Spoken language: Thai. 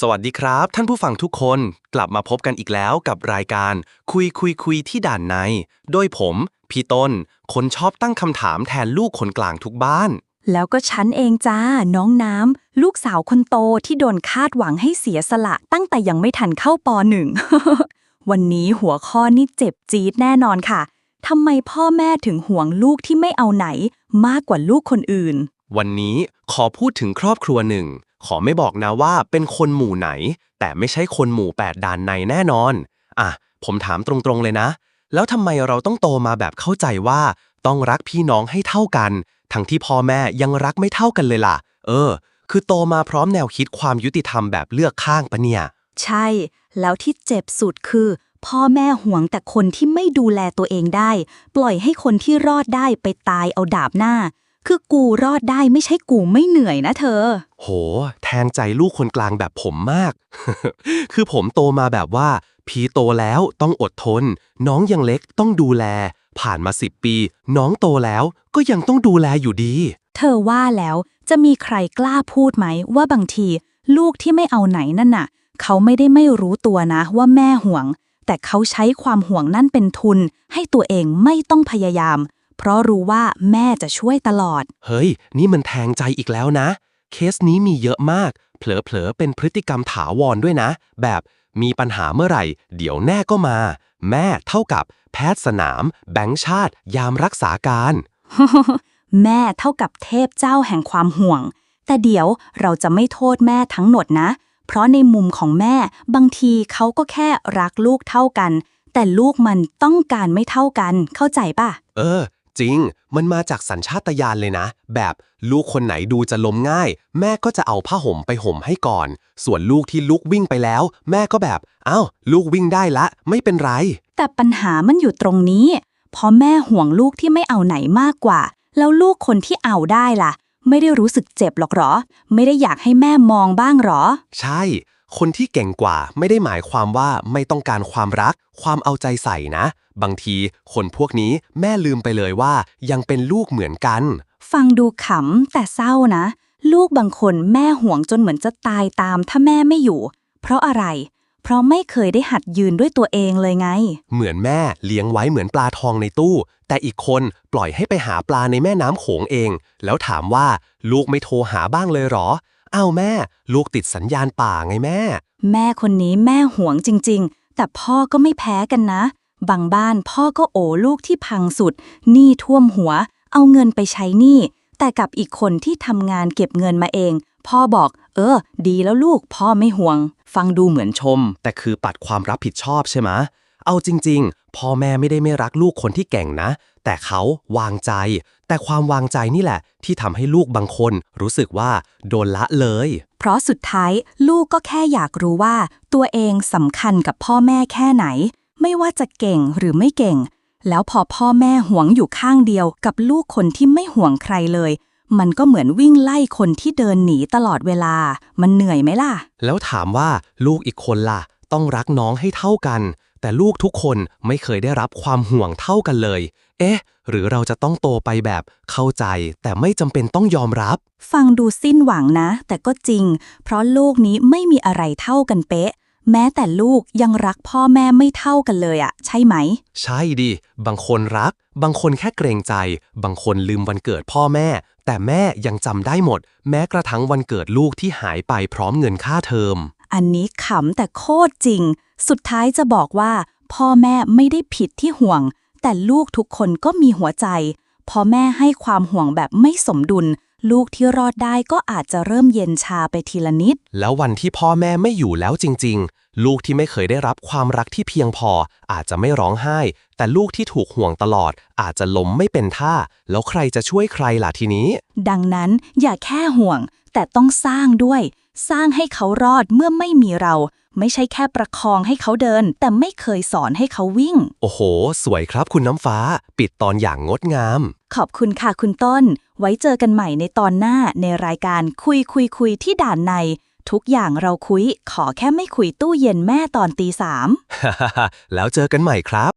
สวัสดีครับ ท่านผู้ฟังทุกคนกลับมาพบกันอีกแล้วกับรายการ คุยคุยคุยที่ด่านใน โดยผม พี่ต้น คนชอบตั้งคำถามแทนลูกคนกลางทุกบ้าน แล้วก็ฉันเองจ้า น้องน้ำ ลูกสาวคนโตที่โดนคาดหวังให้เสียสละ ตั้งแต่ยังไม่ทันเข้าปหนึ่ง วันนี้หัวข้อนี่เจ็บจี๊ดแน่นอนค่ะทำไมพ่อแม่ถึงห่วงลูกที่ไม่เอาไหน มากกว่าลูกคนอื่น วันนี้ขอพูดถึงครอบครัวหนึ่งขอไม่บอกนะว่าเป็นคนหมู่ไหน แต่ไม่ใช่คนหมู่แปดด่านในแน่นอน อะ ผมถามตรงๆเลยนะ แล้วทำไมเราต้องโตมาแบบเข้าใจว่า ต้องรักพี่น้องให้เท่ากัน ทั้งที่พ่อแม่ยังรักไม่เท่ากันเลยล่ะ เออ คือโตมาพร้อมแนวคิดความยุติธรรมแบบเลือกข้างปะเนี่ย ใช่ แล้วที่เจ็บสุดคือ พ่อแม่ห่วงแต่คนที่ไม่ดูแลตัวเองได้ ปล่อยให้คนที่รอดได้ไปตายเอาดาบหน้า คือกูรอดได้ไม่ใช่กูไม่เหนื่อยนะเธอ โห แทงใจลูกคนกลางแบบผมมาก คือผมโตมาแบบว่า พี่โตแล้วต้องอดทน น้องยังเล็กต้องดูแล ผ่านมาสิบปี น้องโตแล้วก็ยังต้องดูแลอยู่ดี เธอว่าแล้วจะมีใครกล้าพูดไหมว่าบางที ลูกที่ไม่เอาไหนนั่นน่ะ เขาไม่ได้ไม่รู้ตัวนะว่าแม่ห่วง แต่เขาใช้ความห่วงนั่นเป็นทุน ให้ตัวเองไม่ต้องพยายาม เพราะรู้ว่าแม่จะช่วยตลอด เฮ้ย นี่มันแทงใจอีกแล้วนะ เคสนี้มีเยอะมาก เผลอๆ เป็นพฤติกรรมถาวรด้วยนะ แบบมีปัญหาเมื่อไหร่ เดี๋ยวแน่ก็มา แม่เท่ากับ แพทย์สนาม แบงค์ชาติ ยามรักษาการ แม่เท่ากับเทพเจ้าแห่งความห่วง แต่เดี๋ยวเราจะไม่โทษแม่ทั้งหมดนะ เพราะในมุมของแม่ บางทีเขาก็แค่รักลูกเท่ากัน แต่ลูกมันต้องการไม่เท่ากันเข้าใจป่ะ เออ จริง มันมาจากสัญชาตญาณเลยนะ แบบลูกคนไหนดูจะล้มง่าย แม่ก็จะเอาผ้าห่มไปห่มให้ก่อน ส่วนลูกที่ลุกวิ่งไปแล้ว แม่ก็แบบเอ้าลูกวิ่งได้ละ ไม่เป็นไร แต่ปัญหามันอยู่ตรงนี้เพราะแม่ห่วงลูกที่ไม่เอาไหนมากกว่า แล้วลูกคนที่เอาได้ล่ะ ไม่ได้รู้สึกเจ็บหรอกหรอ ไม่ได้อยากให้แม่มองบ้างหรอ ใช่ คนที่เก่งกว่าไม่ได้หมายความว่าไม่ต้องการความรัก ความเอาใจใส่นะ บางทีคนพวกนี้แม่ลืมไปเลยว่า ยังเป็นลูกเหมือนกัน ฟังดูขำแต่เศร้านะ ลูกบางคนแม่ห่วงจนเหมือนจะตายตามถ้าแม่ไม่อยู่ เพราะอะไร เพราะไม่เคยได้หัดยืนด้วยตัวเองเลยไง เหมือนแม่เลี้ยงไว้เหมือนปลาทองในตู้ แต่อีกคนปล่อยให้ไปหาปลาในแม่น้ำโขงเอง แล้วถามว่า ลูกไม่โทรหาบ้างเลยเหรอ อ้าวแม่ ลูกติดสัญญาณป่าไงแม่ แม่คนนี้แม่ห่วงจริง ๆ แต่พ่อก็ไม่แพ้กันนะ บางบ้านพ่อก็โอลูกที่พังสุด หนี้ท่วมหัว เอาเงินไปใช้หนี้ แต่กับอีกคนที่ทำงานเก็บเงินมาเอง พ่อบอก เออ ดีแล้วลูกพ่อไม่ห่วง ฟังดูเหมือนชม แต่คือปัดความรับผิดชอบใช่ไหม เอาจริง ๆ พ่อแม่ไม่ได้ไม่รักลูกคนที่เก่งนะ แต่เขาวางใจ แต่ความวางใจนี่แหละ ที่ทำให้ลูกบางคน รู้สึกว่า โดนละเลย เพราะสุดท้ายลูกก็แค่อยากรู้ว่า ตัวเองสำคัญกับพ่อแม่แค่ไหน ไม่ว่าจะเก่งหรือไม่เก่ง แล้วพอพ่อแม่หวงอยู่ข้างเดียว กับลูกคนที่ไม่ห่วงใครเลยมันก็เหมือนวิ่งไล่คนที่เดินหนีตลอดเวลา มันเหนื่อยไหมล่ะ แล้วถามว่าลูกอีกคนล่ะ ต้องรักน้องให้เท่ากัน แต่ลูกทุกคนไม่เคยได้รับความห่วงเท่ากันเลย เอ๊ะ หรือเราจะต้องโตไปแบบเข้าใจแต่ไม่จำเป็นต้องยอมรับ ฟังดูสิ้นหวังนะ แต่ก็จริง เพราะโลกนี้ไม่มีอะไรเท่ากันเป๊ะ แม้แต่ลูกยังรักพ่อแม่ไม่เท่ากันเลยอะใช่ไหม ใช่ดิ บางคนรัก บางคนแค่เกรงใจ บางคนลืมวันเกิดพ่อแม่ แต่แม่ยังจำได้หมด แม้กระทั่งวันเกิดลูกที่หายไปพร้อมเงินค่าเทอม อันนี้ขำแต่โคตรจริง สุดท้ายจะบอกว่า พ่อแม่ไม่ได้ผิดที่ห่วง แต่ลูกทุกคนก็มีหัวใจพอแม่ให้ความห่วงแบบไม่สมดุล ลูกที่รอดได้ก็อาจจะเริ่มเย็นชาไปทีละนิด แล้ววันที่พ่อแม่ไม่อยู่แล้วจริง ๆ ลูกที่ไม่เคยได้รับความรักที่เพียงพอ อาจจะไม่ร้องไห้ แต่ลูกที่ถูกห่วงตลอด อาจจะล้มไม่เป็นท่า แล้วใครจะช่วยใครล่ะทีนี้ ดังนั้นอย่าแค่ห่วง แต่ต้องสร้างด้วย สร้างให้เขารอดเมื่อไม่มีเรา ไม่ใช่แค่ประคองให้เขาเดิน แต่ไม่เคยสอนให้เขาวิ่ง โอ้โห สวยครับคุณน้ำฟ้า ปิดตอนอย่างงดงาม ขอบคุณค่ะคุณต้น ไว้เจอกันใหม่ในตอนหน้าในรายการคุยคุยคุยที่ด่านใน ทุกอย่างเราคุย ขอแค่ไม่คุยตู้เย็นแม่ตอนตีสาม แล้วเจอกันใหม่ครับ